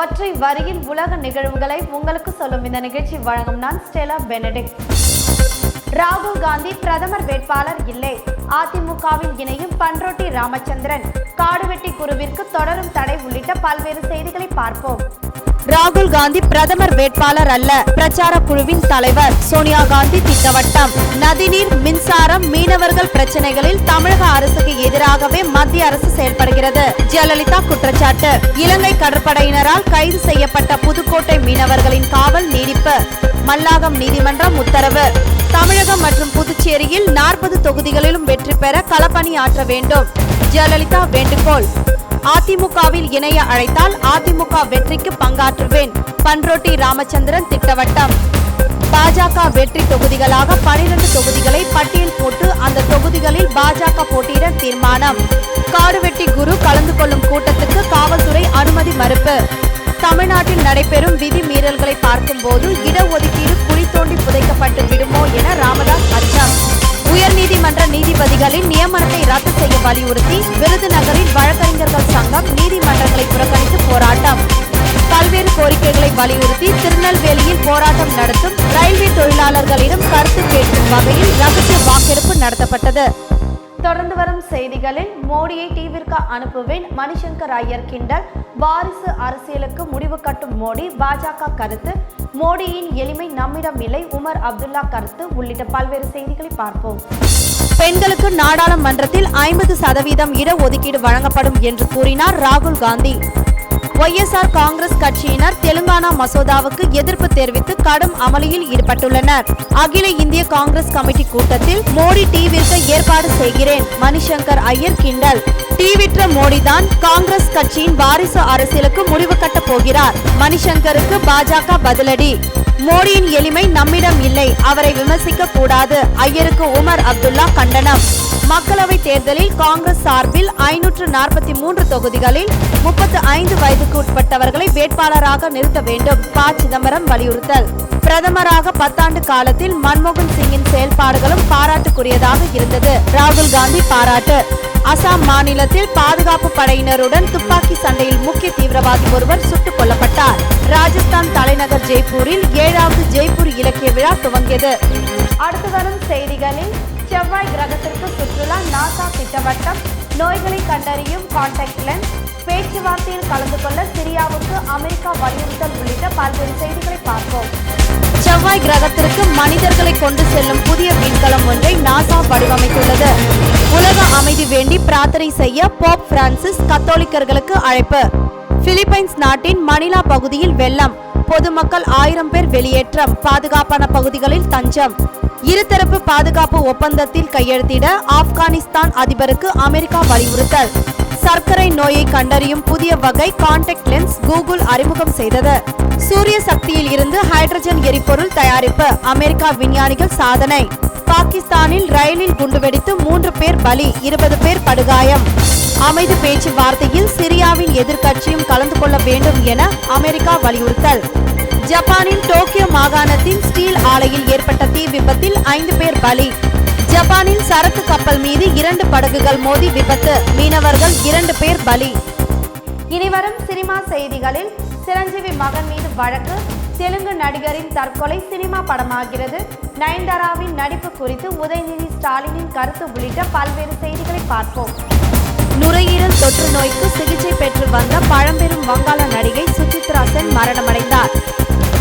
ஒற்றை வரியில் உலக நிகழ்வுகளை உங்களுக்கு சொல்லும் இந்த நிகழ்ச்சி வழங்கும் நான் ஸ்டெலா பெனடிக் ராகுல் காந்தி பிரதமர் வேட்பாளர் இல்லை. அதிமுகவில் இணையும் பன்ரோட்டி ராமச்சந்திரன். காடுவெட்டி குருவிற்கு தொடரும் தடை உள்ளிட்ட பல்வேறு செய்திகளை பார்ப்போம். ராகுல் காந்தி பிரதமர் வேட்பாளர் அல்ல. பிரச்சார குழுவின் தலைவர் சோனியா காந்தி திட்டவட்டம். நதிநீர் மின்சாரம் மீனவர்கள் பிரச்சனைகளில் தமிழக அரசுக்கு எதிராகவே மத்திய அரசு செயல்படுகிறது. ஜெயலலிதா குற்றச்சாட்டு. இலங்கை கடற்படையினரால் கைது செய்யப்பட்ட புதுக்கோட்டை மீனவர்களின் காவல் நீடிப்பு. மல்லாகம் நீதிமன்றம் உத்தரவு. தமிழகம் மற்றும் புதுச்சேரியில் நாற்பது தொகுதிகளிலும் வெற்றி பெற களப்பணி ஆற்ற வேண்டும். ஜெயலலிதா வேண்டுகோள். அதிமுகவில் இணைய அழைத்தால் அதிமுக வெற்றிக்கு பங்காற்றுவேன். பன்ரோட்டி ராமச்சந்திரன் திட்டவட்டம். பாஜக வெற்றி தொகுதிகளாக பனிரெண்டு தொகுதிகளை பட்டியல் போட்டு அந்த தொகுதிகளில் பாஜக போட்டியிட தீர்மானம். காடுவெட்டி குரு கலந்து கொள்ளும் கூட்டத்துக்கு காவல்துறை அனுமதி மறுப்பு. தமிழ்நாட்டில் நடைபெறும் விதி மீறல்களை பார்க்கும்போது இடஒதுக்கீடு குழி தோண்டி புதைக்கப்பட்டு விடுமோ என ராமதாஸ் அச்சம். உயர்நீதிமன்ற நீதிபதிகளின் நியமனத்தை ரத்து செய்ய வலியுறுத்தி விருதுநகரில் வழக்கறிஞர்கள் அரசாங்கம் நீதிமன்றங்களை புறக்கணித்து போராட்டம். பல்வேறு கோரிக்கைகளை வலியுறுத்தி திருநெல்வேலியில் போராட்டம் நடத்தும் ரயில்வே தொழிலாளர்களிடம் கருத்து கேட்கும் வகையில் ரகசிய வாக்கெடுப்பு நடத்தப்பட்டது. தொடர்ந்து வரும் செய்திகளில் மோடியை டிவிற்கு அனுப்புவேன் மணிசங்கர் ஐயர் கிண்டல். வாரிசு அரசியலுக்கு முடிவு கட்டும் மோடி பாஜக கருத்து. மோடியின் எளிமை நம்மிடம் இல்லை உமர் அப்துல்லா கருத்து உள்ளிட்ட பல்வேறு செய்திகளை பார்ப்போம். பெண்களுக்கு நாடாளுமன்றத்தில் ஐம்பது சதவீதம் இடஒதுக்கீடு வழங்கப்படும் என்று கூறினார் ராகுல் காந்தி. ஒய்எஸ்ஆர் காங்கிரஸ் கட்சியினர் தெலுங்கானா மசோதாவுக்கு எதிர்ப்பு தெரிவித்து கடும் அமளியில் ஈடுபட்டுள்ளனர். அகில இந்திய காங்கிரஸ் கமிட்டி கூட்டத்தில் மோடி டீவிற்கு ஏற்பாடு செய்கிறேன். மணிசங்கர் ஐயர் கிண்டல். டீவிற்ற மோடிதான் காங்கிரஸ் கட்சியின் வாரிசு அரசியலுக்கு முடிவு கட்டப் போகிறார். மணிசங்கருக்கு பாஜக பதிலடி. மோடியின் எளிமை நம்மிடம் இல்லை. அவரை விமர்சிக்க கூடாது ஐயருக்கு உமர் அப்துல்லா கண்டனம். மக்களவை தேர்தலில் காங்கிரஸ் சார்பில் ஐநூற்று நாற்பத்தி மூன்று தொகுதிகளில் முப்பத்து ஐந்து வயதுக்கு உட்பட்டவர்களை வேட்பாளராக நிறுத்த வேண்டும். ப. சிதம்பரம் வலியுறுத்தல். பிரதமராக பத்தாண்டு காலத்தில் மன்மோகன் சிங்கின் செயல்பாடுகளும் பாராட்டுக்குரியதாக இருந்தது. ராகுல் காந்தி பாராட்டு. அசாம் மாநிலத்தில் பாதுகாப்பு படையினருடன் துப்பாக்கி சண்டையில் முக்கிய தீவிரவாதி ஒருவர் சுட்டுக் கொல்லப்பட்டார். ராஜஸ்தான் தலைநகர் ஜெய்ப்பூரில் ஏழாவது ஜெய்ப்பூர் இலக்கிய விழா துவங்கியது. அடுத்து வரும் செய்திகளில் செவ்வாய் கிரகத்திற்கு சுற்றுலா நாசா திட்டவட்டம் நோய்களை கண்டறியும் கான்டாக்ட் லென்ஸ் பேச்சுவார்த்தையில் கலந்து கொள்ள சிரியாவுக்கு அமெரிக்கா வலியுறுத்தல் உள்ளிட்ட பல்வேறு செய்திகளை பார்ப்போம். செவ்வாய் கிரகத்திற்கு மனிதர்களை கொண்டு செல்லும் புதிய விண்கலம் ஒன்றை நாசா வடிவமைத்துள்ளது. வேண்டி பிரார்த்தனை செய்ய போப் பிரான்சிஸ் கத்தோலிக்கர்களுக்கு அழைப்பு. பிலிப்பைன்ஸ் நாட்டின் மணிலா பகுதியில் வெள்ளம். பொதுமக்கள் ஆயிரம் பேர் வெளியேற்றம். பாதுகாப்பான பகுதிகளில் தஞ்சம். இருதரப்பு பாதுகாப்பு ஒப்பந்தத்தில் கையெழுத்திட ஆப்கானிஸ்தான் அதிபருக்கு அமெரிக்கா வலியுறுத்தல். சர்க்கரை நோயை கண்டறியும் புதிய வகை கான்டாக்ட் லென்ஸ் கூகுள் அறிமுகம் செய்தது. சூரிய சக்தியில் இருந்து ஹைட்ரஜன் எரிபொருள் தயாரிப்பு. அமெரிக்கா விஞ்ஞானிகள் சாதனை. பாகிஸ்தானில் ரயிலில் குண்டுவெடித்து மூன்று பேர் பலி இருபது பேர் படுகாயம். அமைதி பேச்சுவார்த்தையில் சிரியாவின் எதிர்க்கட்சியும் கலந்து கொள்ள வேண்டும் என அமெரிக்கா வலியுறுத்தல். ஜப்பானின் டோக்கியோ மாகாணத்தின் ஸ்டீல் ஆலையில் ஏற்பட்ட தீ விபத்தில் ஐந்து பேர் பலி. ஜப்பானின் சரக்கு கப்பல் மீது இரண்டு படகுகள் மோதி விபத்து மீனவர்கள் இரண்டு பேர் பலி. இனிவரும் சினிமா செய்திகளில் சிரஞ்சீவி மகன் மீது வழக்கு தெலுங்கு நடிகரின் தற்கொலை சினிமா படமாகிறது. நயன்தாராவின் நடிப்பு குறித்து உதயநிதி ஸ்டாலினின் கருத்து உள்ளிட்ட பல்வேறு செய்திகளை பார்ப்போம். நுரையீரல் தொற்று நோய்க்கு சிகிச்சை பெற்று வந்த பழம்பெரும் வங்காள நடிகை சுசித்ரா சென் மரணமடைந்தார்.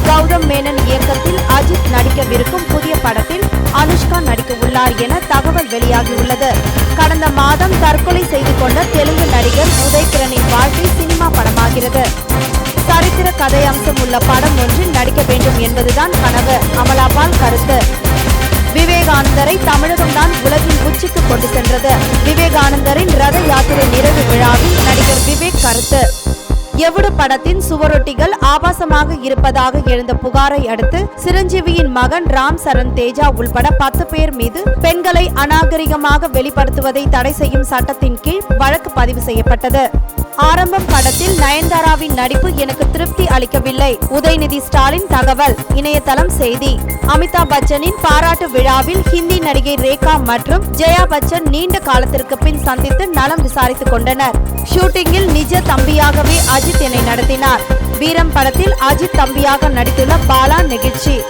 கௌதம் மேனன் இயக்கத்தில் அஜித் நடிக்கவிருக்கும் புதிய படத்தில் அனுஷ்கா நடிக்க உள்ளார் என தகவல் வெளியாகியுள்ளது. கடந்த மாதம் தற்கொலை செய்து கொண்ட தெலுங்கு நடிகர் உதய்கிரனின் வாழ்க்கை சினிமா படமாகிறது. சரித்திர கதை அம்சம் உள்ள படம் ஒன்றில் நடிக்க வேண்டும் என்பதுதான் கனவு. அமலாபால் கருத்து. விவேகானந்தரை தமிழகம்தான் உலகின் உச்சிக்கு கொண்டு சென்றது. விவேகானந்தரின் ரத யாத்திரை நிறைவு விழாவில் நடிகர் விவேக் கருத்து. எவ்வளவு படத்தின் சுவரொட்டிகள் ஆபாசமாக இருப்பதாக எழுந்த புகாரை அடுத்து சிரஞ்சீவியின் மகன் ராம் சரண் தேஜா உள்பட பத்து பேர் மீது பெண்களை அநாகரிகமாக வெளிப்படுத்துவதை தடை செய்யும் சட்டத்தின் கீழ் வழக்கு பதிவு செய்யப்பட்டது. ஆரம்பம் படத்தில் நயன்தாராவின் நடிப்பு எனக்கு திருப்தி அளிக்கவில்லை. உதயநிதி ஸ்டாலின் தகவல் இணையதளம் செய்தி. அமிதாப் பச்சனின் பாராட்டு விழாவில் ஹிந்தி நடிகை ரேகா மற்றும் ஜெயா பச்சன் நீண்ட காலத்திற்கு பின் சந்தித்து நலம் விசாரித்துக் கொண்டனர். ஷூட்டிங்கில் நிஜ தம்பியாகவே அஜித் அஜித் என்னை நடத்தினார். வீரம் படத்தில் அஜித் தம்பியாக நடித்துள்ள பாலா நிகழ்ச்சி.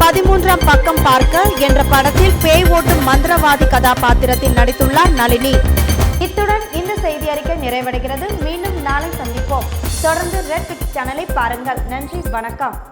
பதிமூன்றாம் பக்கம் பார்க்க என்ற படத்தில் பேய் ஓட்டும் மந்திரவாதி கதாபாத்திரத்தில் நடித்துள்ளார் நளினி. இத்துடன் இந்த செய்தி அறிக்கை நிறைவடைகிறது. மீண்டும் நாளை சந்திப்போம். தொடர்ந்து ரெட் பிக்ஸ் சேனலை பாருங்கள். நன்றி. வணக்கம்.